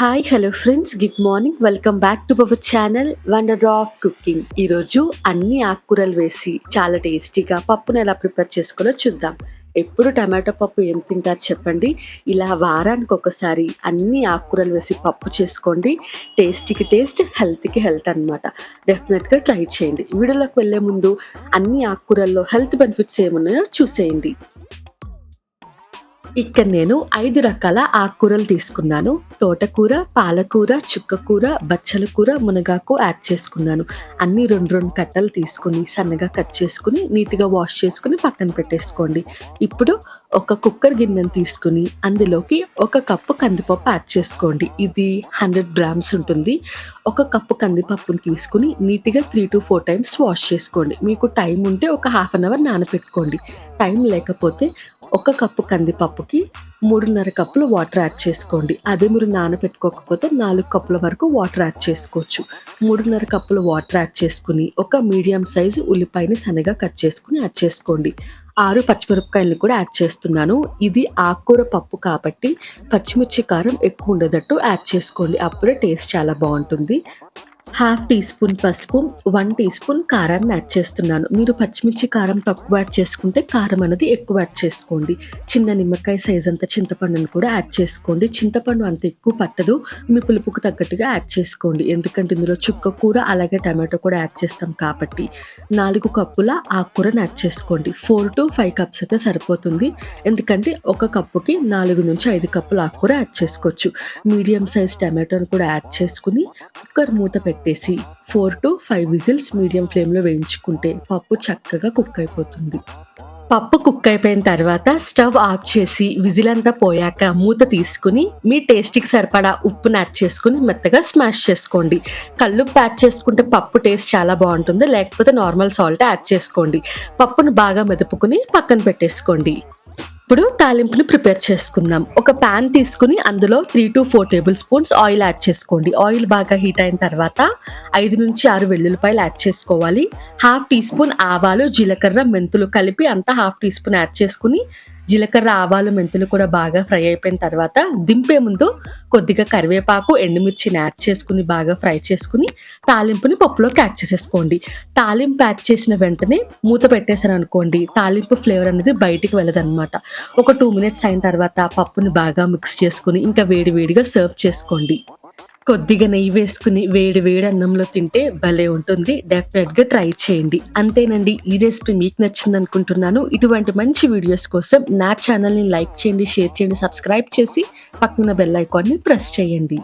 Hi hello friends good morning welcome back to our channel wonder of cooking ఈరోజు అన్ని ఆకుకూరలు వేసి చాలా టేస్టీగా పప్పును ఎలా ప్రిపేర్ చేసుకోవాలో చూద్దాం. ఎప్పుడు టమాటో పప్పు ఏం తింటారు చెప్పండి. ఇలా వారానికి ఒకసారి అన్ని ఆకుకూరలు వేసి పప్పు చేసుకోండి. టేస్టీకి టేస్ట్ హెల్త్కి హెల్త్ అనమాట డెఫినెట్గా ట్రై చేయండి. వీడియోలోకి వెళ్ళే ముందు అన్ని ఆకుకూరల్లో హెల్త్ బెనిఫిట్స్ ఏమున్నాయో చూసేయండి. ఇక్కడ నేను ఐదు రకాల ఆకుకూరలు తీసుకున్నాను. తోటకూర పాలకూర చుక్కకూర బచ్చల కూర మునగాకు యాడ్ చేసుకున్నాను. అన్ని రెండు రెండు కట్టలు తీసుకుని సన్నగా కట్ చేసుకుని నీట్గా వాష్ చేసుకుని పక్కన పెట్టేసుకోండి. ఇప్పుడు ఒక కుక్కర్ గిన్నెను తీసుకుని అందులోకి ఒక కప్పు కందిపప్పు యాడ్ చేసుకోండి. ఇది హండ్రెడ్ గ్రామ్స్ ఉంటుంది. ఒక కప్పు కందిపప్పును తీసుకుని నీట్గా three to four times wash చేసుకోండి. మీకు టైం ఉంటే ఒక హాఫ్ అన్ అవర్ నానపెట్టుకోండి. టైం లేకపోతే ఒక కప్పు కందిపప్పుకి మూడున్నర కప్పులు వాటర్ యాడ్ చేసుకోండి. అదే మీరు నానబెట్టుకోకపోతే నాలుగు కప్పుల వరకు వాటర్ యాడ్ చేసుకోవచ్చు. మూడున్నర కప్పులు వాటర్ యాడ్ చేసుకుని ఒక మీడియం సైజు ఉల్లిపాయని సన్నగా కట్ చేసుకుని యాడ్ చేసుకోండి. ఆరు పచ్చిమిరపకాయలు కూడా యాడ్ చేస్తున్నాను. ఇది ఆకుకూర పప్పు కాబట్టి పచ్చిమిర్చి కారం ఎక్కువ ఉండేటట్టు యాడ్ చేసుకోండి. అప్పుడే టేస్ట్ చాలా బాగుంటుంది. హాఫ్ టీ స్పూన్ పసుపు వన్ టీ స్పూన్ కారాన్ని యాడ్ చేస్తున్నాను. మీరు పచ్చిమిర్చి కారం తక్కువ యాడ్ చేసుకుంటే కారం అనేది ఎక్కువ యాడ్ చేసుకోండి. చిన్న నిమ్మకాయ సైజ్ అంత చింతపండుని కూడా యాడ్ చేసుకోండి. చింతపండు అంత ఎక్కువ పట్టదు. మీ పులుపుకు తగ్గట్టుగా యాడ్ చేసుకోండి. ఎందుకంటే ఇందులో చుక్క కూర అలాగే టమాటో కూడా యాడ్ చేస్తాం కాబట్టి. నాలుగు కప్పుల ఆకుకూరను యాడ్ చేసుకోండి. ఫోర్ టు ఫైవ్ కప్స్ అయితే సరిపోతుంది. ఎందుకంటే ఒక కప్పుకి నాలుగు నుంచి ఐదు కప్పుల ఆకుకూర యాడ్ చేసుకోవచ్చు. మీడియం సైజ్ టమాటోని కూడా యాడ్ చేసుకుని కుక్కర్ మూత పెట్టి పెట్టేసి four to five whistles medium ఫ్లేమ్లో వేయించుకుంటే పప్పు చక్కగా కుక్ అయిపోతుంది. పప్పు కుక్ అయిపోయిన తర్వాత స్టవ్ ఆఫ్ చేసి విజిల్ అంతా పోయాక మూత తీసుకుని మీ టేస్ట్కి సరిపడా ఉప్పుని యాడ్ చేసుకుని మెత్తగా స్మాష్ చేసుకోండి. కల్లుప్పు యాడ్ చేసుకుంటే పప్పు టేస్ట్ చాలా బాగుంటుంది. లేకపోతే నార్మల్ సాల్ట్ యాడ్ చేసుకోండి. పప్పును బాగా మెదుపుకుని పక్కన పెట్టేసుకోండి. ఇప్పుడు తాలింపుని ప్రిపేర్ చేసుకుందాం. ఒక ప్యాన్ తీసుకుని అందులో three to four tablespoons oil add చేసుకోండి. ఆయిల్ బాగా హీట్ అయిన తర్వాత ఐదు నుంచి ఆరు వెల్లుల్లిపాయలు యాడ్ చేసుకోవాలి. హాఫ్ టీ స్పూన్ ఆవాలు జీలకర్ర మెంతులు కలిపి అంతా హాఫ్ టీ స్పూన్ యాడ్ చేసుకుని జీలకర్ర ఆవాలు మెంతులు కూడా బాగా ఫ్రై అయిపోయిన తర్వాత దింపే ముందు కొద్దిగా కరివేపాకు ఎండుమిర్చిని యాడ్ చేసుకుని బాగా ఫ్రై చేసుకుని తాలింపుని పప్పులోకి యాడ్ చేసేసుకోండి. తాలింపు యాడ్ చేసిన వెంటనే మూత పెట్టేశారు అనుకోండి తాలింపు ఫ్లేవర్ అనేది బయటికి వెళ్ళదనమాట ఒక టూ మినిట్స్ అయిన తర్వాత పప్పుని బాగా మిక్స్ చేసుకుని ఇంకా వేడి వేడిగా సర్వ్ చేసుకోండి. కొద్దిగా నెయ్యి వేసుకుని వేడి వేడి అన్నంలో తింటే భలే ఉంటుంది. డెఫినెట్గా ట్రై చేయండి. అంతేనండి ఈ రెసిపీ మీకు నచ్చింది అనుకుంటున్నాను. ఇటువంటి మంచి వీడియోస్ కోసం నా ఛానల్ని లైక్ చేయండి షేర్ చేయండి సబ్స్క్రైబ్ చేసి పక్కన బెల్ ఐకాన్ని ప్రెస్ చేయండి.